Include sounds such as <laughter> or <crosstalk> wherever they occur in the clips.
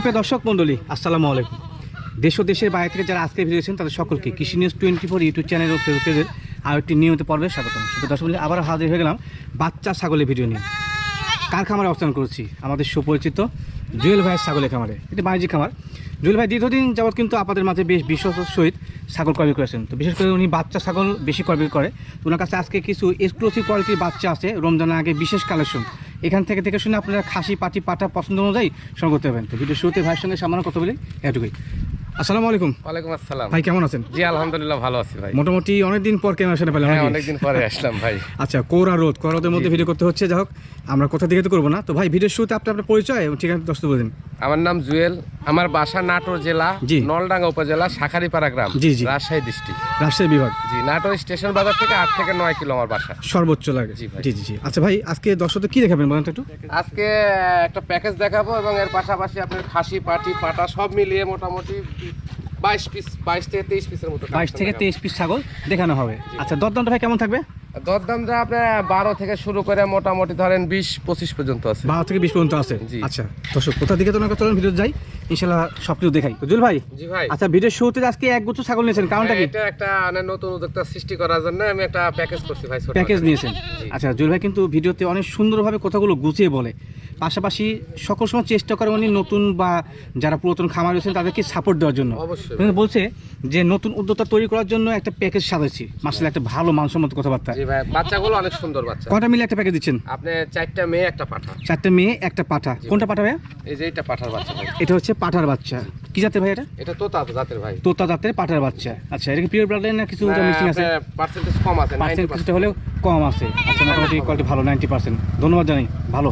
সুপ্রিয় দর্শক মণ্ডলী, আসসালামু আলাইকুম। দেশ ও দেশের বাইরে থেকে যারা আজকে ভিডিওছেন তাদের সকলকে Krishi news twenty four YouTube channel ও ফেসবুক পেজের আর একটি নিয়মিত পর্বে স্বাগতম সুপ্রিয় দর্শক আবার হাজির হয়ে গেলাম বাচ্চা ছাগলের ভিডিও নিয়ে। কার খামারে অবস্থান করছি? আমাদের সুপরিচিত জুয়েল ভাইয়ের ছাগলের খামারে। এটি বাণিজ্যিক খামার। জুয়েল ভাই, দীর্ঘদিন যাবৎ কিন্তু আপনাদের মাঝে বেশ বিশ্বস্ত সহিত ছাগল ক্রয় করেছেন। তো বিশেষ করে উনি বাচ্চা ছাগল বেশি ক্রয় করে। ওনার কাছে আজকে কিছু এক্সক্লুসিভ কোয়ালিটির বাচ্চা আছে। রমজানের আগে বিশেষ কালেকশন এখান থেকে থেকে শুনে আপনারা খাসি, পাটি, পাটা পছন্দ অনুযায়ী সংগ্রহ করতে পারবেন। তো ভিডিও শুরুতে ভাইয়ের সঙ্গে সামান্য কথা বলি, এটুকুই। আসসালামু আলাইকুম। ওয়ালাইকুম আসসালাম। ভাই কেমন আছেন? জি আলহামদুলিল্লাহ ভালো আছি ভাই। মোটামুটি অনেকদিন পর পেলাম হ্যাঁ অনেকদিন পরে আসলাম ভাই। আচ্ছা কোরা রোদ। কোরা রোদের মধ্যে ভিডিও করতে হচ্ছে যাই হোক আমরা কোথা তো করব না। তো ভাই ভিডিওর শুরুতে আপনি আপনার পরিচয় এবং ঠিকানা দশ বলে দিন। আমার নাম জুয়েল। আমার বাসা নাটোর জেলা। নলডাঙ্গা উপজেলা শাখারিপাড়া গ্রাম জি, জি। রাজশাহী ডিস্ট্রিক্ট রাজশাহী বিভাগ। জি নাটোর স্টেশন বাজার থেকে আট থেকে নয় কিলো আমার বাসা। সর্বোচ্চ লাগে। জি জি জি জি। আচ্ছা ভাই আজকে দর্শকদের কি দেখাবেন বলেন একটু? আজকে একটা প্যাকেজ দেখাবো এবং এর পাশাপাশি আপনার খাসি পাটি পাটা সব মিলিয়ে মোটামুটি বাইশ পিস বাইশ থেকে তেইশ পিসের মতো বাইশ থেকে তেইশ পিস ছাগল দেখানো হবে। আচ্ছা দরদামটা ভাই কেমন থাকবে? দরদামটা আপনার বারো থেকে শুরু করে মোটামুটি ধরেন বিশ পঁচিশ পর্যন্ত আছে। বারো থেকে বিশ পর্যন্ত আছে। আচ্ছা দর্শক কোথা দিকে তো না চলেন ভিডিও যাই ইনশাল্লাহ সব কিছু দেখাই জুল ভাই জি ভাই। আচ্ছা ভিডিওর শুরুতে আজকে এক গুচ্ছ ছাগল নিয়েছেন কারণটা কি? এটা একটা মানে নতুন উদ্যোক্তা সৃষ্টি করার জন্য আমি একটা প্যাকেজ করছি ভাই প্যাকেজ নিয়েছেন। আচ্ছা জুল ভাই কিন্তু ভিডিওতে অনেক সুন্দরভাবে কথাগুলো গুছিয়ে বলে। পাশাপাশি সকল সময় চেষ্টা করে উনি নতুন বা যারা পুরাতন খামার রয়েছেন তাদেরকে সাপোর্ট দেওয়ার জন্য। অবশ্যই। বলছে যে নতুন উদ্যোক্তা তৈরি করার জন্য একটা প্যাকেজ সাজাচ্ছি। মাসলে একটা ভালো মানসম্মত কথাবার্তা। জি ভাই বাচ্চাগুলো অনেক সুন্দর বাচ্চা। কটা মিলে একটা প্যাকেজ দিচ্ছেন? আপনি চারটা মেয়ে একটা পাঠা। চারটে মেয়ে একটা পাঠা। কোনটা পাঠা ভাইয়া? এই যে এটা পাঠার বাচ্চা এটা হচ্ছে পাঠার বাচ্চা। কি জাতের ভাই এটা? এটা তোতা জাতের ভাই। তোতা জাতের পাঠার বাচ্চা। আচ্ছা এটা কি পিওর ব্লাড লাইন না কিছু মিক্সিং আছে? পার্সেন্টেজ কম আছে পার্সেন্ট কিছুটা হলেও কম আছে। আচ্ছা মোটামুটি কোয়ালিটি ভালো নাইনটি পার্সেন্ট ধন্যবাদ জানাই ভালো।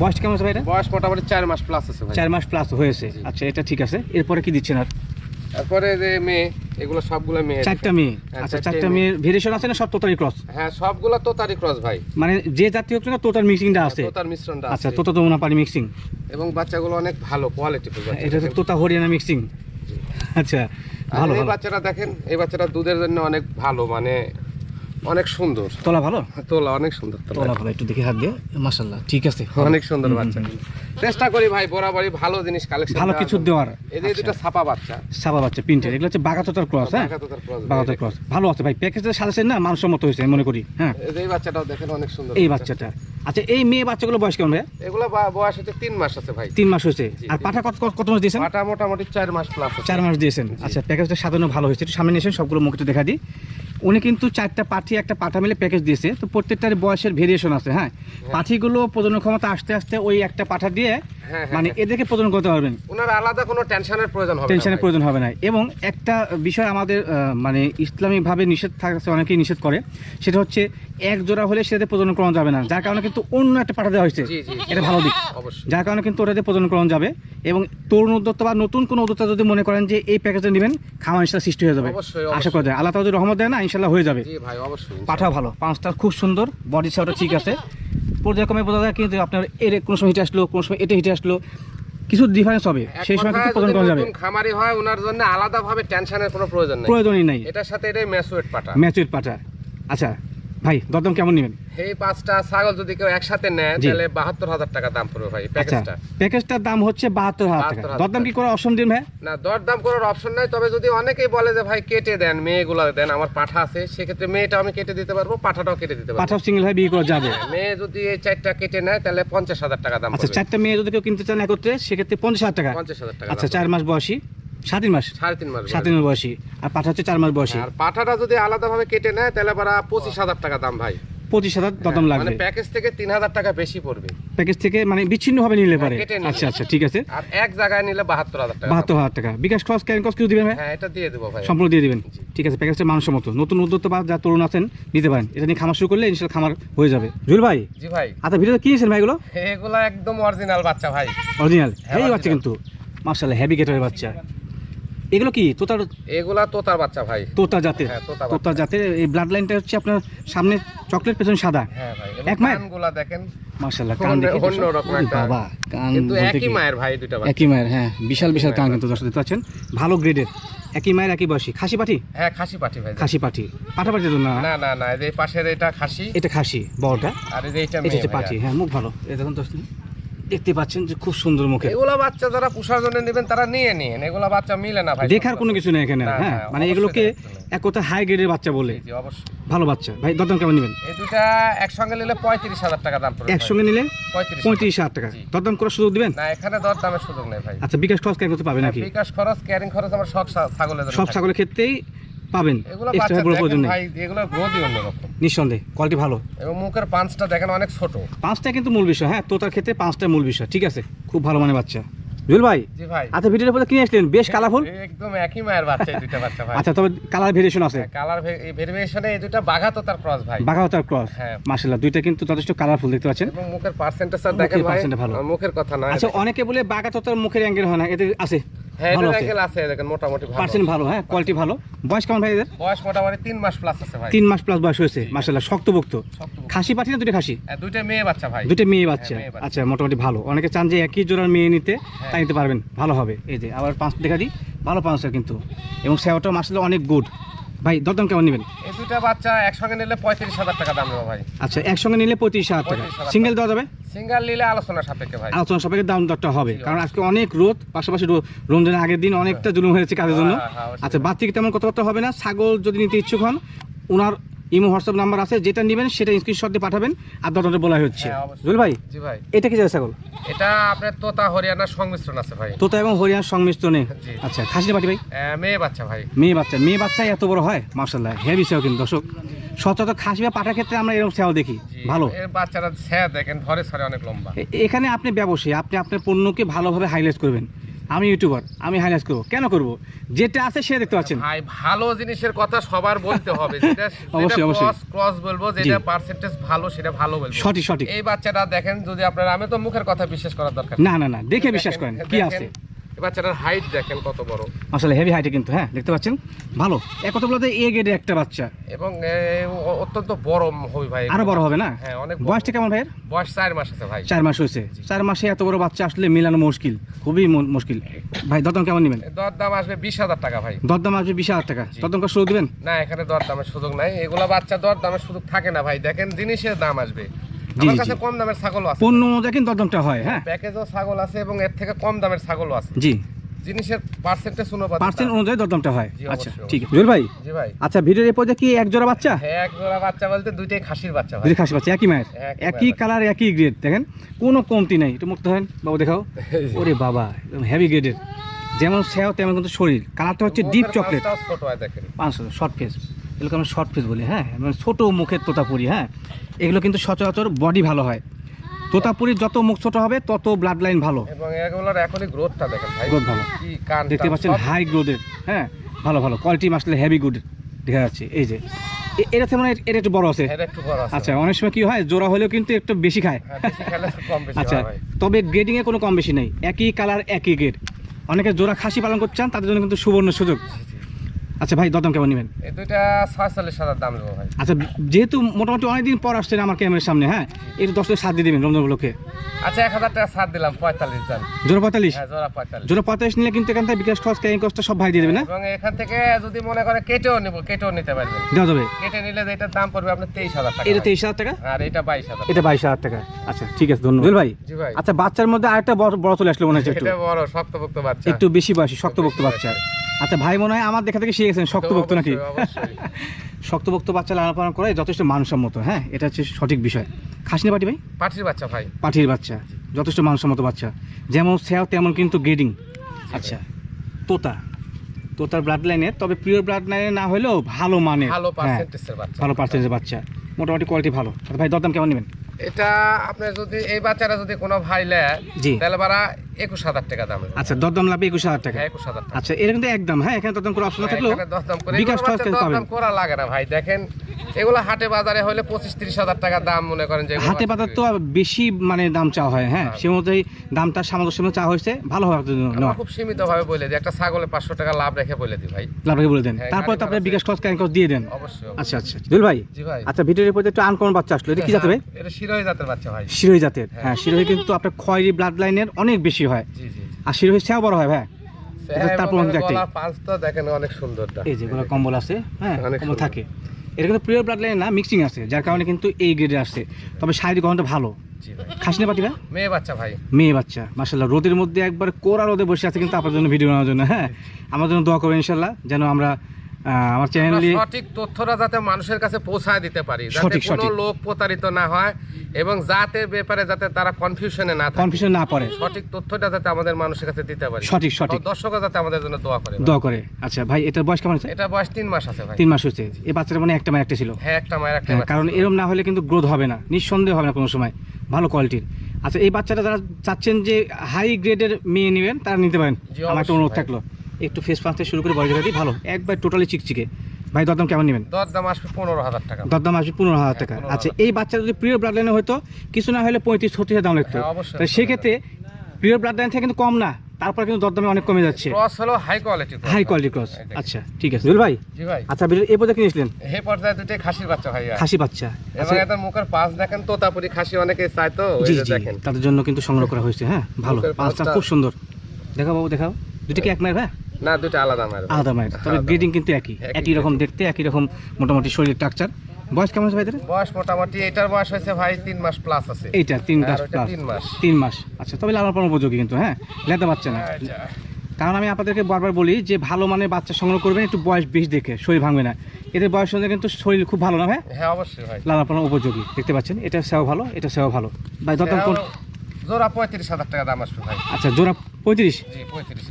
বয়স কেমন আছে ভাই এটা? বয়স মোটামুটি চার মাস প্লাস আছে ভাই। চার মাস প্লাস হয়েছে। আচ্ছা এটা ঠিক আছে। এরপরে কি দিচ্ছেন আর? তারপরে যে মেয়ে এগুলো সবগুলো মেয়ে। চারটা মেয়ে। হ্যাঁ, আচ্ছা চারটা মেয়ে। ভেরিয়েশন আছে না সব তোতারি ক্রস হ্যাঁ সবগুলো তোতারি ক্রস ভাই। মানে যে জাতীয় হচ্ছে না তোতার মিক্সিংটা আছে। তোতার মিশ্রণটা আচ্ছা তোতা তো পারি মিক্সিং এবং বাচ্চাগুলো অনেক ভালো কোয়ালিটি এটা তো তোতা হরিয়ানা মিক্সিং আচ্ছা ভালো এই ভালো। বাচ্চাটা দেখেন এই বাচ্চাটা দুধের জন্য অনেক ভালো মানে অনেক সুন্দর। তোলা ভালো? তোলা অনেক সুন্দর তোলা। ভালো একটু দেখে হাত দিয়ে মাশাল্লাহ ঠিক আছে। অনেক সুন্দর বাচ্চা। চেষ্টা করি ভাই বরাবরই ভালো জিনিস কালেকশন ভালো কিছু দেওয়ার। এই যে দুটো ছাপা বাচ্চা। সাবা বাচ্চা প্রিন্টের এগুলো হচ্ছে বাগাতোতার ক্রস হ্যাঁ। বাগাতোতার ক্রস ভালো আছে ভাই সাজাচ্ছেন না? মানসম্মত হয়েছে মনে করি হ্যাঁ? এই বাচ্চাটাও দেখেন অনেক সুন্দর এই বাচ্চাটা। আচ্ছা এই মেয়ে বাচ্চাগুলো বয়স কেমন ভাই? এগুলো বয়স হচ্ছে তিন মাস আছে ভাই। তিন মাস হয়েছে। আর পাঠা কত কত- মাস দিয়েছেন? পাটা মোটামুটি চার মাস প্লাস চার মাস দিয়েছেন। আচ্ছা প্যাকেজটা সাজানো ভালো হয়েছে। একটু সামনে এসেন সবগুলো মুখ একটু দেখা দিই। উনি কিন্তু চারটা পাঠি একটা পাঠা মিলে প্যাকেজ দিয়েছে। তো প্রত্যেকটার বয়সের ভেরিয়েশন আছে হ্যাঁ? পাঠিগুলো প্রজনন ক্ষমতা আস্তে আস্তে ওই একটা পাঠা দিয়ে হ্যাঁ, মানে এদেরকে প্রজনন করতে পারবেন। ওনার আলাদা কোনো টেনশনের প্রয়োজন হবে টেনশনের প্রয়োজন হবে না। এবং একটা বিষয় আমাদের মানে ইসলামিকভাবে নিষেধ থাকছে অনেকেই নিষেধ করে। সেটা হচ্ছে এক জোড়া হলে সেটাতে প্রজনন করানো যাবে না। যার কারণে কিন্তু অন্য একটা পাঠা দেওয়া হয়েছে। এটা ভালো দিক। যার কারণে কিন্তু ওটাতে প্রজনন করানো যাবে। এবং তরুণ উদ্যোক্তা বা নতুন কোনো উদ্যোক্তা যদি মনে করেন যে এই প্যাকেজটা নেবেন খাওয়া ইনশাল্লাহ সৃষ্টি হয়ে যাবে। আশা। করা যায়। আল্লাহ তাদের রহমত দেয় না ইনশাল্লাহ হয়ে যাবে। পাঠা ভালো। পাঁচটা খুব সুন্দর বডি ছাওটা ঠিক আছে। পর্যায়ক্রমে বোঝা যায় কিন্তু আপনার এর কোনো সময় হিটে আসলো কোনো সময় এটা হিটে আসলো কিছু ডিফারেন্স হবে। সেই সময় কিন্তু কথায় কমে করা যাবে খামারি হয় ওনার জন্য আলাদাভাবে টেনশনের কোনো প্রয়োজন নেই। প্রয়োজনই নাই। এটার সাথে এটাই ম্যাচুয়েট পাটা। ম্যাচুয়েট পাটা। আচ্ছা ভাই দরদাম কেমন নেবেন? এই পাঁচটা ছাগল যদি কেউ একসাথে নেয় তাহলে বাহাত্তর হাজার টাকা দাম পড়বে ভাই আচ্ছা প্যাকেজটা প্যাকেজটার দাম হচ্ছে বাহাত্তর হাজার টাকা। দরদাম কি করে অপশন দিন ভাই? না দরদাম করার অপশন নাই তবে যদি অনেকেই বলে যে ভাই কেটে দেন মেয়েগুলো দেন আমার পাঠা আছে সেক্ষেত্রে মেয়েটা আমি কেটে দিতে পারব পাঠাটাও কেটে দিতে পারব। সিঙ্গেল ভাই বিয়ে করা যাবে। মেয়ে যদি এই চারটা কেটে নেয় তাহলে পঞ্চাশ হাজার টাকা দাম আচ্ছা চারটা মেয়ে যদি কেউ কিনতে চান একত্রে সেক্ষেত্রে পঞ্চাশ হাজার টাকা। পঞ্চাশ হাজার টাকা আচ্ছা চার মাস বয়সী। সাত তিন মাস। সাড়ে তিন মাস সাত তিন মাস বয়সী। আর পাঠা হচ্ছে চার মাস বয়সী। আর পাঠাটা যদি আলাদাভাবে কেটে নেয় তাহলে আবার পঁচিশ হাজার টাকা দাম ভাই। পঁচিশ হাজার দরদাম মানে লাগবে। প্যাকেজ থেকে তিন হাজার টাকা বেশি পড়বে। প্যাকেজ থেকে মানে বিচ্ছিন্ন ভাবে নিলে পারে। আচ্ছা আচ্ছা ঠিক আছে। আর এক জায়গায় নিলে বাহাত্তর হাজার টাকা বাহাত্তর হাজার টাকা। বিকাশ খরচ ক্যান খরচ কিছু দিবেন হ্যাঁ এটা দিয়ে দেবো ভাই। সম্পূর্ণ দিয়ে দিবেন। ঠিক আছে প্যাকেজটা মানুষের মতো নতুন উদ্যোক্তা বা যা তরুণ আছেন নিতে পারেন। এটা নিয়ে খামার শুরু করলে ইনশাল খামার হয়ে যাবে। জুল ভাই? জি ভাই। আচ্ছা ভিডিওতে কি নিয়েছেন ভাই এগুলো? এগুলা একদম অরিজিনাল বাচ্চা ভাই। অরিজিনাল হ্যাঁ, এই বাচ্চা কিন্তু। মার্শাল্লাহ হেভি গেটারের বাচ্চা। এগুলো কি? তোতার এগুলা তোতার বাচ্চা ভাই। তোতা জাতের। হ্যাঁ, তোতা তোতা জাতের। এই ব্লাড লাইনটা হচ্ছে আপনার সামনে চকলেট পেছনে সাদা। হ্যাঁ ভাই এক মায়ের? কানগুলা দেখেন। মার্শাল্লাহ কান অন্য- দেখে তো অন্যরকম ওরে একটা- বাবা কান কিন্তু বলতে একই কি? মায়ের ভাই দুটা বাচ্চা। একই মায়ের হ্যাঁ বিশাল বিশাল কান কিন্তু দর্শক দেখতে পাচ্ছেন। ভালো গ্রেডের একই মায়ের একই বয়সী। খাসি পাঠি? হ্যাঁ খাসি পাঠি ভাই। খাসি পাঠি। পাঠা পাঠি তো না? না না না এই যে পাশের এটা খাসি। এটা খাসি বড়টা। আর এই যে এটা এটা মেয়ে হচ্ছে ভাইয়া। পাঠি। হ্যাঁ মুখ ভালো। এই দেখুন দোস্ত দেখতে পাচ্ছেন যে খুব সুন্দর মুখে। এগুলা বাচ্চা যারা পোষার জন্য নেবেন তারা নিয়ে নিন এগুলা বাচ্চা মিলে না ভাই দেখার কোনো কিছু নেই এখানে না, হ্যাঁ? মানে এগুলোকে। এক কথা হাই গ্রেডের বাচ্চা বলে। অবশ্যই। ভালো বাচ্চা। ভাই দরদাম কেমন নেবেন? এই দুটা একসঙ্গে নিলে পঁয়ত্রিশ হাজার টাকা দাম পড়বে একসঙ্গে নিলে পঁয়ত্রিশ হাজার। টাকা। দরদাম করার সুযোগ দিবেন? না এখানে দর দামের সুযোগ নেই ভাই। আচ্ছা বিকাশ খরচ কেন করতে পাবে নাকি? বিকাশ খরচ ক্যারিং খরচ আমার সব ছাগলের সব ছাগলের ক্ষেত্রেই পাবেন। এক্সট্রা দেখেন প্রয়োজন নেই। ভাই এগুলো গ্রোথই অন্যরকম নিঃসন্দেহে কোয়ালিটি ভালো। এবং মুখের পাঁচটা দেখেন অনেক ছোট। পাঁচটা কিন্তু মূল বিষয় হ্যাঁ তোতার ক্ষেত্রে পাঁচটা মূল বিষয় ঠিক আছে? খুব ভালো মানে বাচ্চা। জুয়েল ভাই আচ্ছা ভিডিওর পরে কিনে আসলেন? বেশ কালারফুল একদম একই মায়ের বাচ্চা এই দুইটা বাচ্চা ভাই। আচ্ছা তবে কালার ভেরিয়েশন আছে। কালার ভেরিয়েশনে এই দুইটা বাঘা তো তার ক্রস ভাই। বাঘাওতার ক্রস হ্যাঁ। মার্শাল্লাহ দুইটা কিন্তু যথেষ্ট কালারফুল দেখতে পাচ্ছেন। এবং মুখের পার্সেন্টেজ মুখের দেখেন ভাই। মুখের কথা না আচ্ছা অনেকে বলে বাঘাততার মুখের অ্যাঙ্গেল হয় না এতে আছে। হ্যাঁ ভালো আছে? অ্যাঙ্গেল আছে দেখেন মোটামুটি ভালো। পার্সেন্ট ভালো হ্যাঁ কোয়ালিটি ভালো। বয়স কেমন ভাই এদের? বয়স মোটামুটি তিন মাস প্লাস আছে ভাই। তিন মাস প্লাস বয়স হয়েছে মার্শাল্লাহ শক্তভুক্ত। খাসি পাঠি না দুটো খাসি? হ্যাঁ, দুইটা মেয়ে বাচ্চা ভাই। দুটো মেয়ে বাচ্চা। আচ্ছা মোটামুটি ভালো। অনেকে চান যে একই জোড়ার মেয়ে নিতে তাই নিতে পারবেন। ভালো হবে। এই যে আবার পাঁচ দেখা দিই। ভালো পাঁচ কিন্তু। এবং সেওটা মাসলে অনেক গুড ভাই দরদাম কেমন নেবেন? এই দুইটা বাচ্চা একসঙ্গে নিলে পঁয়ত্রিশ হাজার টাকা দাম নেব ভাই। আচ্ছা একসঙ্গে নিলে পঁয়ত্রিশ হাজার টাকা। 35,000 সিঙ্গেল দেওয়া যাবে? সিঙ্গেল নিলে আলোচনা সাপেক্ষে ভাই। আলোচনা সাপেক্ষে দাম দরটা হবে। কারণ আজকে অনেক রোদ পাশাপাশি রো- রমজানের আগের দিন অনেকটা জুলুম হয়েছে কাজের জন্য। হ্যাঁ, হ্যাঁ, অবশ্যই। আচ্ছা বাচ্চাকে তেমন কথাবার্তা হবে না। ছাগল যদি নিতে ইচ্ছুক হন ওনার ইমো হোয়াটসঅ্যাপ নাম্বার আছে যেটা নেবেন সেটা স্ক্রিনশট দিয়ে পাঠাবেন আর দরদামটা বলা হচ্ছে। হ্যাঁ, জুল ভাই জি ভাই। এটা কি যাবে ছাগল এটা আপনার তোতা হরিয়ানার সংমিশ্রণ আছে ভাই। তোতা এবং হরিয়ার সংমিশ্রণে। আচ্ছা খাসি পাটি ভাই? মেয়ে বাচ্চা ভাই। মেয়ে বাচ্চা মেয়ে বাচ্চা এত বড় হয়? মার্শাল্লাহ হেভি সেও কিন্তু দর্শক। সচরাচর খাসি বা পাটার ক্ষেত্রে আমরা এরকম সেও দেখি। ভালো। এর বাচ্চারা দেখেন ধরে সরে অনেক লম্বা। এখানে আপনি ব্যবসায়ী আপনি আপনার পণ্যকে ভালোভাবে হাইলাইট করবেন। আমি ইউটিউবার আমি হাইলাইট করব কেন করব? যেটা আছে সে দেখতে পাচ্ছেন। ভাই ভালো জিনিসের কথা সবার বলতে হবে। যেটা <laughs> অবশ্যই, অবশ্যই। ক্রস বলব যেটা পার্সেন্টেজ ভালো সেটা ভালো বলব। সঠিক সঠিক। এই বাচ্চাটা দেখেন যদি আপনারা আমি তো মুখের কথা বিশ্বাস করার দরকার। না না না দেখে বিশ্বাস করেন কি আছে? বাচ্চাটার হাইট দেখেন কত বড়। আসলে হেভি হাইটে কিন্তু হ্যাঁ দেখতে পাচ্ছেন? ভালো। বলতে এ গেটে একটা বাচ্চা? এবং অত্যন্ত বড় হবে ভাই। আরও বড় হবে না? হ্যাঁ অনেক বয়সটা কেমন ভাইয়ের? বয়স চার মাস আছে ভাই। চার মাস হয়েছে। চার মাসে এত বড় বাচ্চা আসলে মেলানো মুশকিল খুবই মুশকিল। ভাই দরদাম কেমন নেবেন? দর দাম আসবে বিশ হাজার টাকা ভাই। দরদাম আসবে বিশ হাজার টাকা। দরদাম করে শুরু দেবেন? না এখানে দর দামের সুযোগ নাই। এগুলা বাচ্চা দর দামের সুযোগ থাকে না ভাই। দেখেন জিনিসের দাম আসবে। আমার কাছে কম দামের ছাগলও আছে। পণ্য অনুযায়ী কিন্তু দরদামটা হয় হ্যাঁ। প্যাকেজও ছাগল আছে এবং এর থেকে কম দামের ছাগলও আছে। জি। জিনিসের পার্সেন্টেজ অনুপাতে পার্সেন্ট দাম। অনুযায়ী দরদামটা হয়। আচ্ছা ঠিক। আছে জুয়েল ভাই? জি ভাই। আচ্ছা ভিডিওর এই পর্যায়ে কি এক জোড়া বাচ্চা? হ্যাঁ এক জোড়া বাচ্চা বলতে দুইটাই খাসির বাচ্চা ভাই। দুই খাসি বাচ্চা একই মায়ের? একই কালার একই গ্রেড দেখেন? কোনো কমতি নাই। একটু মুক্ত হেন বাবু দেখাও। ওরে বাবা একদম হেভি গ্রেডের যেমন সেও তেমন কিন্তু শরীর। কালারটা হচ্ছে ডিপ চকলেট পাঁচশো শর্ট ফেস এগুলোকে আমরা শর্ট ফেস বলি হ্যাঁ? মানে ছোটো মুখের তোতাপুরি হ্যাঁ? এগুলো কিন্তু সচরাচর বডি ভালো হয়। তোতাপুরির যত মুখ ছোট হবে তত ব্লাড লাইন ভালো। এবং এগুলোর এখনই গ্রোথটা দেখেন ভাই। Growth ভালো। দেখতে পাচ্ছেন হাই গ্রোথের হ্যাঁ? ভালো ভালো। কোয়ালিটি আসলে হেভি গুড দেখা যাচ্ছে। এই যে। এ- এটা তেমন এটা একটু বড় আছে। আচ্ছা অনেক সময় কি হয় জোড়া হলেও কিন্তু একটু বেশি খায়। হ্যাঁ, আচ্ছা তবে গ্রেডিং এ কোনো কম বেশি নেই। একই কালার একই গ্রেড অনেকে জোড়া খাসি পালন করতে চান তাদের জন্য কিন্তু সুবর্ণ সুযোগ। আচ্ছা ভাই দরদাম কেমন নেবেন? এই দুইটা ছয়চল্লিশ হাজার দাম নেব ভাই। আচ্ছা যেহেতু মোটামুটি অনেকদিন পর আসছেন আমার ক্যামেরার সামনে হ্যাঁ একটু দশ টাকা সাত দিয়ে দেবেন রমজান উপলক্ষে। আচ্ছা এক হাজার টাকা ছাড় দিলাম পঁয়তাল্লিশ জন। জোড়া পঁয়তাল্লিশ? হ্যাঁ জোড়া পঁয়তাল্লিশ। জোড়া পঁয়তাল্লিশ নিলে কিন্তু এখান থেকে বিকাশ খরচ ক্যারিং কস্টটা সব ভাই দিয়ে দেবে না এবং এখান থেকে যদি মনে করে কেটেও নিবো কেটেও নিতে পারবেন। দেওয়া যাবে। কেটে নিলে এটার দাম পড়বে আপনার তেইশ হাজার টাকা। এটা। তেইশ হাজার টাকা? আর এটা বাইশ হাজার এটা বাইশ হাজার টাকা। আচ্ছা ঠিক আছে ধন্যবাদ। ভাই জি ভাই। আচ্ছা বাচ্চার মধ্যে আরেকটা বড় বড় চলে আসলো মনে হচ্ছে একটু। এটা বড় শক্তপোক্ত বাচ্চা। একটু বেশি বয়সী শক্তভক্ত বেশি বাচ্চা। আচ্ছা ভাই মনে হয় আমার দেখা থেকে শিখে গেছেন শক্তভক্ত নাকি। <laughs> শক্তভক্ত বাচ্চা লালন পালন করাই যথেষ্ট মানসম্মত হ্যাঁ? এটা হচ্ছে সঠিক বিষয়। খাসনি পাটি ভাই পাঠির বাচ্চা ভাই। পাঠির বাচ্চা যথেষ্ট মানসম্মত বাচ্চা। যেমন সেও তেমন কিন্তু গ্রেডিং আচ্ছা তোতা। তোতার ব্লাড লাইনের তবে প্রিয় ব্লাড লাইনে না হলেও ভালো মানে ভালো হ্যাঁ, পার্সেন্টেজের বাচ্চা। ভালো পার্সেন্টেজের বাচ্চা। মোটামুটি কোয়ালিটি ভালো। আচ্ছা ভাই দরদাম কেমন নেবেন? এটা আপনার যদি এই বাচ্চাটা যদি কোনো ভাই জি। তাহলে বারা একুশ হাজার টাকা দাম আচ্ছা দরদাম লাগবে একুশ হাজার টাকা? হ্যাঁ একুশ হাজার আচ্ছা এটা কিন্তু একদম হ্যাঁ এখানে দরদাম করে অপশন হ্যাঁ, থাকলেও দরদাম করে বিকাশ এগুলো খরচ বাচ্চা কিন্তু পাবেন দরদাম করা লাগে না ভাই। দেখেন এগুলো হাটে বাজারে হলে পঁচিশ তিরিশ হাজার টাকা দাম মনে করেন যে বাচ্চা পাতার তো বেশি মানে দাম চাওয়া হয় হ্যাঁ হ্যাঁ। সে অনুযায়ী দামটা সামঞ্জস্য চাওয়া হয়েছে ভালো হওয়ার জন্য খুব সীমিত ভাবে বলে দিই একটা ছাগলে পাঁচশো টাকা লাভ রেখে বলে দিই ভাই। আপনাকে বলে দেন। তারপর তো ভাড়া বিকাশ খরচ ক্যান খরচ দিয়ে দেন। অবশ্যই আচ্ছা আচ্ছা জুল ভাই? আচ্ছা ভিডিওর পর একটু আনকমন বাচ্চা আসলো এটা কি জাতের ভাই? এটা শিরোহী জাতের বাচ্চা ভাই। শিরোহী জাতের? হ্যাঁ। হ্যাঁ। শিরোহী কিন্তু আপনার খয়েরি ব্লাড লাইনের অনেক বেশি হয়। আর সেও বড় হয় ভাই। একটাই। দেখেন অনেক সুন্দর এই যে কম্বল আছে হ্যাঁ কম্বল থাকে। এটা কিন্তু প্রিয় ব্লাড লাইন না মিক্সিং আছে যার কারণে কিন্তু এই গ্রেডে আসছে। তবে শারীরিক গঠনটা ভালো। খাসি না মেয়ে বাচ্চা ভাই। মেয়ে বাচ্চা মাসাল্লাহ রোদের মধ্যে একবার কোরা রোদে বসে আছে কিন্তু আপনার জন্য ভিডিও নেওয়ার জন্য হ্যাঁ। আমার জন্য দোয়া করবেন ইনশাল্লাহ যেন আমরা আমার চ্যানেলে সঠিক তথ্যটা যাতে মানুষের কাছে পৌঁছায় দিতে পারি যাতে কোনো লোক প্রতারিত না হয় এবং যাতে ব্যাপারে যাতে তারা কনফিউশনে না থাকে। কনফিউশন না পড়ে। সঠিক তথ্যটা যাতে আমাদের মানুষের কাছে দিতে পারি। সঠিক, সঠিক। দর্শকরা যাতে আমাদের জন্য দোয়া করে দোয়া করে। আচ্ছা ভাই এটার বয়স কেমন আছে এটা বয়স তিন মাস আছে ভাই। তিন মাস হয়েছে। এই বাচ্চাটা মানে একটা মায়ের একটা ছিল। হ্যাঁ একটা মায়ের একটা হ্যাঁ কারণ এরকম না হলে কিন্তু গ্রোথ হবে না। নিঃসন্দেহ হবে না কোনো সময়। ভালো কোয়ালিটির আচ্ছা এই বাচ্চাটা যারা চাচ্ছেন যে হাই গ্রেডের মেয়ে নেবেন তারা নিতে পারেন। আমার একটা অনুরোধ থাকল। একটু ফেস পাঁচ থেকে শুরু করে বড় জায়গাটি ভালো। একবার টোটালি চিকচিকে। ভাই দরদাম কেমন নেবেন? দর দাম আসবে পনেরো হাজার টাকা। দরদাম আসবে পনেরো হাজার টাকা। হ্যাঁ, 15,000 আচ্ছা এই বাচ্চা যদি প্রিয় ব্লাড লাইনে হতো কিছু না হলে পঁয়ত্রিশ ছত্রিশ দাম লাগতো হ্যাঁ, অবশ্যই। সেক্ষেত্রে প্রিয় ব্লাড লাইন থেকে কিন্তু কম না। তারপর কিন্তু দরদামে অনেক কমে যাচ্ছে। ক্রস হলো high quality high quality cross আচ্ছা ঠিক আছে। জুল ভাই? জি ভাই। আচ্ছা বিড়াল এই পর্যন্ত কিনেছিলেন হে পর্যায়ে দুটোই খাসির বাচ্চা ভাই খাসি বাচ্চা। এবং আচ্ছা। এদের মুখের পাশ দেখেন তোতাপুরি খাসি অনেকে চায় তো ওই যে দেখেন। তাদের জন্য কিন্তু সংগ্রহ করা হয়েছে হ্যাঁ ভালো। পাঁচটা পাঁচটা- খুব সুন্দর। দেখাও বাবু দেখাও। দুটো কি এক মায়ের ভাই না দুটো আলাদা মায়ের আলাদা মায়ের তবে। গ্রেডিং কিন্তু একই। একই রকম দেখতে একই রকম মোটামুটি শরীর স্ট্রাকচার বয়স কেমন আছে ভাইদের? বয়স মোটামুটি এটার বয়স হয়েছে ভাই তিন মাস প্লাস আছে। এইটা তিন মাস প্লাস তিন মাস। তিন মাস। আচ্ছা তবে লালন পালন উপযোগী কিন্তু হ্যাঁ? লেদা বাচ্চা না। আচ্ছা। কারণ আমি আপনাদেরকে বারবার বলি যে ভালো মানের বাচ্চা সংগ্রহ করবেন একটু বয়স বেশি দেখে শরীর ভাঙবে না। এদের বয়স অনুযায়ী কিন্তু শরীর খুব ভালো না ভাই? হ্যাঁ অবশ্যই ভাই। লালন পালন উপযোগী দেখতে পাচ্ছেন? এটা সেও ভালো এটা সেও ভালো। ভাই দরদাম কোন? জোড়া পঁয়ত্রিশ হাজার টাকা দাম আসবে ভাই। আচ্ছা জোড়া পঁয়ত্রিশ?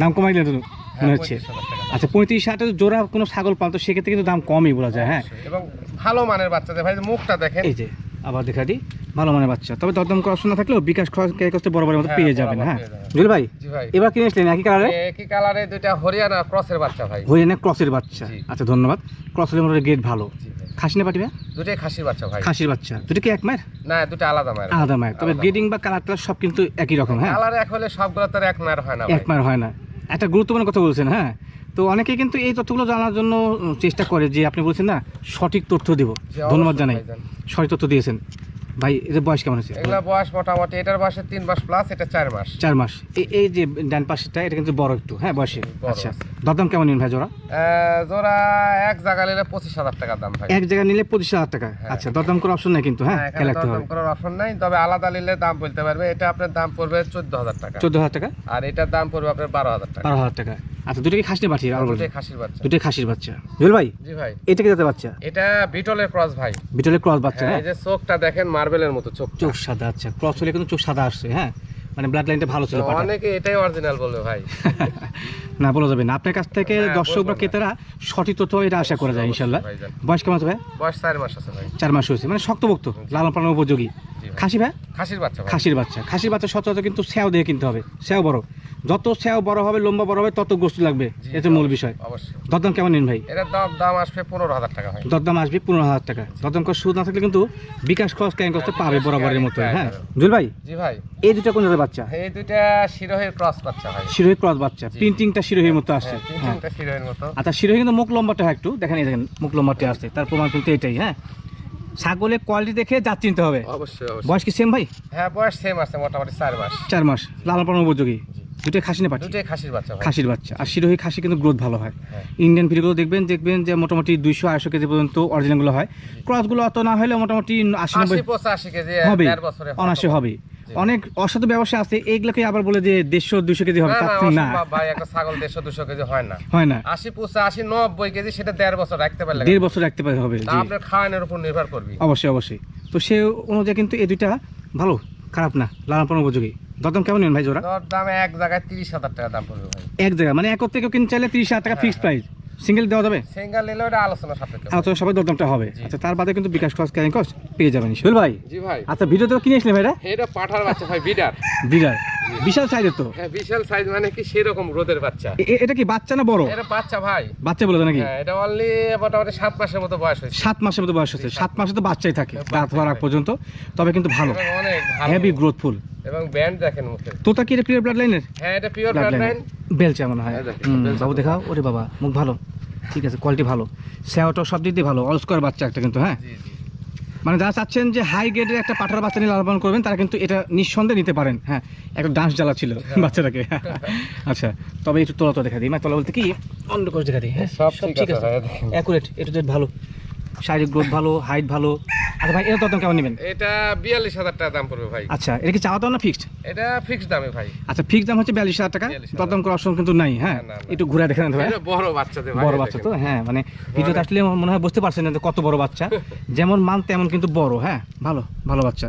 দাম কমাই দিলেন হ্যাঁ, মনে হচ্ছে। 35,000 টাকা দাম। আচ্ছা পঁয়ত্রিশ হাটে জোড়া কোনো ছাগল পান তো সেক্ষেত্রে কিন্তু দাম কমই বলা যায় হ্যাঁ। এবং ভালো মানের বাচ্চাদের ভাই মুখটা দেখেন। এই যে আবার দেখা দিই ভালো মানের বাচ্চা। তবে দরদাম করার অপশন না থাকলেও বিকাশ করতে বরাবরের মতো হ্যাঁ, পেয়ে যাবেন হ্যাঁ। জুল ভাই এবার কিনে আসলেন একই কালারে একই কালারে দুইটা হরিয়ানা ক্রসের বাচ্চা ভাই। হরিয়ানা ক্রসের বাচ্চা। আচ্ছা ধন্যবাদ। ক্রসের মধ্যে গেট ভালো। খাসি না পাঠিবে দুটাই খাসির বাচ্চা ভাই। খাসির বাচ্চা। দুটো কি এক মায়ের? না দুটো আলাদা মায়ের। আলাদা মায়ের। তবে। গ্রেডিং বা কালার সব কিন্তু একই রকম হ্যাঁ। কালার এক হলে সবগুলো তো আর এক মায়ের হয় না এক মায়ের হয় না। একটা গুরুত্বপূর্ণ কথা বলছেন হ্যাঁ? তো অনেকে কিন্তু এই তথ্যগুলো জানার জন্য চেষ্টা করে যে আপনি বলছেন না সঠিক তথ্য দিব। ধন্যবাদ জানাই। সঠিক তথ্য দিয়েছেন। ভাই এদের বয়স কেমন আছে এগুলা বয়স মোটামুটি এটার বয়সে তিন মাস প্লাস এটা চার মাস। চার মাস। এই যে ডান পাশেরটা এটা কিন্তু বড় একটু হ্যাঁ বয়সে? আচ্ছা। দরদাম কেমন নিন ভাই জোড়া? জোড়া এক জায়গা নিলে পঁচিশ হাজার টাকা দাম ভাই। এক জায়গায় নিলে পঁচিশ হাজার টাকা। আচ্ছা দরদাম করার অপশন নাই কিন্তু হ্যাঁ হ্যাঁ, খেয়াল দরদাম করার অপশন নাই তবে আলাদা নিলে দাম বলতে পারবে এটা আপনার দাম পড়বে চোদ্দ হাজার টাকা। চোদ্দ হাজার টাকা? আর এটার দাম পড়বে আপনার বারো হাজার টাকা। বারো হাজার টাকা। আচ্ছা দুটো কি আর বলবেন দুটোই খাসির বাচ্চা। দুটোই খাসির বাচ্চা। জুয়েল ভাই? জি ভাই। এটা কি যাতে বাচ্চা? এটা বিটলের ক্রস ভাই। বিটলের ক্রস বাচ্চা হ্যাঁ, হ্যাঁ? এই যে চোখটা দেখেন মার্বেলের মতো চোখ চোখ সাদা আচ্ছা ক্রস হলে কিন্তু চোখ সাদা আসছে হ্যাঁ? মানে ব্লাড লাইনটা ভালো ছিল। অনেকে এটাই অরিজিনাল বলবে ভাই। <laughs> না বলা যাবে না। আপনার কাছ থেকে হ্যাঁ, দর্শক বা ক্রেতারা সঠিক তথ্য এটা আশা করা যায় ইনশাল্লাহ। বয়স কেমন আছে ভাই? বয়স চার মাস আছে ভাই। চার মাস হয়েছে। মানে শক্তভক্ত লালন পালন উপযোগী। খাসি ভাই? খাসির বাচ্চা খাসির বাচ্চা। খাসির বাচ্চা সচরাচর কিন্তু স্যাও দিয়ে কিনতে হবে। স্যাও বড়। যত স্যাও বড় হবে লম্বা বড় হবে তত গোস্ত লাগবে। এটা মূল বিষয়। অবশ্যই। দরদাম কেমন নিন ভাই? এটার দাম দাম আসবে পনেরো হাজার টাকা দরদাম আসবে পনেরো হাজার টাকা। দরদাম করে সুদ না থাকলে কিন্তু বিকাশ খরচ ক্যান করতে পাবে বরাবরের মতো হ্যাঁ। জুল ভাই জি ভাই। এই দুটা কোন জাতের বাচ্চা? এই দুইটা শিরোহের ক্রস বাচ্চা ভাই। শিরোহী ক্রস বাচ্চা। প্রিন্টিংটা শিরোহীর মতো আসছে। হ্যাঁ, তিন হ্যাঁ। শিরোহের মতো। আচ্ছা শিরোহী কিন্তু মুখ লম্বাটা হয় একটু। দেখেন এই দেখেন মুখ লম্বাটা আসছে। তার প্রমাণ কিন্তু এটাই হ্যাঁ। ছাগলের কোয়ালিটি দেখে জাত চিনতে হবে। অবশ্যই অবশ্যই। বয়স কি সেম ভাই? হ্যাঁ বয়স সেম আছে মোটামুটি চার মাস। চার মাস। লালন পালন উপযোগী? দুটোই খাসি না পাচ্ছি দুটোই খাসির বাচ্চা খাসির বাচ্চা। আর শিরোহী খাসি কিন্তু গ্রোথ ভালো হয়। ইন্ডিয়ান ভিডিওগুলো দেখবেন দেখবেন যে মোটামুটি দুইশো আড়াইশো কেজি পর্যন্ত অরিজিনালগুলো হয়। ক্রসগুলো অত না হলে মোটামুটি আশি নব্বই আশি পঁচাশি কেজি হবে। দেড় বছরে অনাশে হবে। অনেক অসাধু ব্যবসা আছে এইগুলোকে আবার বলে যে দেড়শো দুশো কেজি হবে। না তার না থেকে না। অসম্ভব ভাই একটা ছাগল দেড়শো দুশো কেজি হয় না। হয় না। আশি পঁচাশি নব্বই কেজি সেটা দেড় বছর রাখতে পারলে দেড় বছর রাখতে পারে হবে তা জি। আপনার খাওয়ানোর উপর নির্ভর করবি। অবশ্যই অবশ্যই। তো সে অনুযায়ী কিন্তু এই দুইটা ভালো। খারাপ না লালন পালন উপযোগী। দরদাম কেমন নেন ভাই জোড়া? দর দাম এক জায়গায় তিরিশ হাজার টাকা দাম পড়বে ভাই। এক জায়গায় মানে এক কেউ কিনতে চাইলে তিরিশ হাজার টাকা ফিক্সড প্রাইস সিঙ্গেল দেওয়া যাবে? সিঙ্গেল নিলে ওটা আলোচনা সাপেক্ষে। আচ্ছা সবাই দরদামটা হবে। আচ্ছা তার বাদে কিন্তু বিকাশ খরচ ক্যারিং কস্ট পেয়ে যাবেন শৈল ভাই? জি ভাই। আচ্ছা ভিডিও তো কিনে আসলে ভাইরা? এটা পাঠার বাচ্চা ভাই বিডার। বিরাট বিশাল সাইজের তো। হ্যাঁ বিশাল সাইজ মানে কি সেরকম রোদের বাচ্চা। এটা কি বাচ্চা না বড়? এটা বাচ্চা ভাই। বাচ্চা বলে নাকি? হ্যাঁ এটা অনলি মোটামুটি সাত মাসের মতো বয়স হয়েছে। সাত মাসের মতো বয়স হচ্ছে সাত মাসে তো বাচ্চাই থাকে দাঁত হওয়ার আগ পর্যন্ত। তবে কিন্তু ভালো। অনেক হেভি গ্রোথফুল এবং ব্যান্ড দেখেন মুখে। তোতা কি এটা পিওর ব্লাড লাইনের হ্যাঁ এটা পিওর ব্লাড লাইন বেলচা মনে হয়। হ্যাঁ, বাবু দেখাও ওরে বাবা মুখ ভালো। ঠিক আছে কোয়ালিটি ভালো। সেওটা সব দিক দিয়ে ভালো অলস্কোয়ার বাচ্চা একটা কিন্তু হ্যাঁ? মানে যারা চাচ্ছেন যে হাই গ্রেডের একটা পাঠার বাচ্চা নিয়ে লালন করবেন তারা কিন্তু এটা নিঃসন্দেহে নিতে পারেন হ্যাঁ? একটা ডান্স জ্বালা ছিল হ্যাঁ। বাচ্চাটাকে। আচ্ছা তবে একটু তলা তো দেখা দিই। মানে তলা বলতে কি অন্য কোষ দেখা দিই হ্যাঁ? সব ঠিক আছে অ্যাকুরেট এটা ভালো। শারীরিক গ্রোথ ভালো হাইট ভালো। আচ্ছা ভাই এটা তো কেমন নেবেন? এটা বিয়াল্লিশ হাজার টাকা দাম পড়বে ভাই। আচ্ছা এটা কি চাওয়া দাম না ফিক্সড এটা ফিক্সড দামে ভাই। আচ্ছা ফিক্সড দাম হচ্ছে বিয়াল্লিশ হাজার টাকা। 42,000 দরদাম করার অপশন কিন্তু নাই হ্যাঁ। একটু ঘুরে দেখেন ভাই। বড় বাচ্চাদের বড় বাচ্চা তো হ্যাঁ মানে ভিডিওতে আসলে মনে হয় বুঝতে পারছেন না কত বড় বাচ্চা। <laughs> যেমন মান তেমন কিন্তু বড় হ্যাঁ? ভালো ভালো বাচ্চা।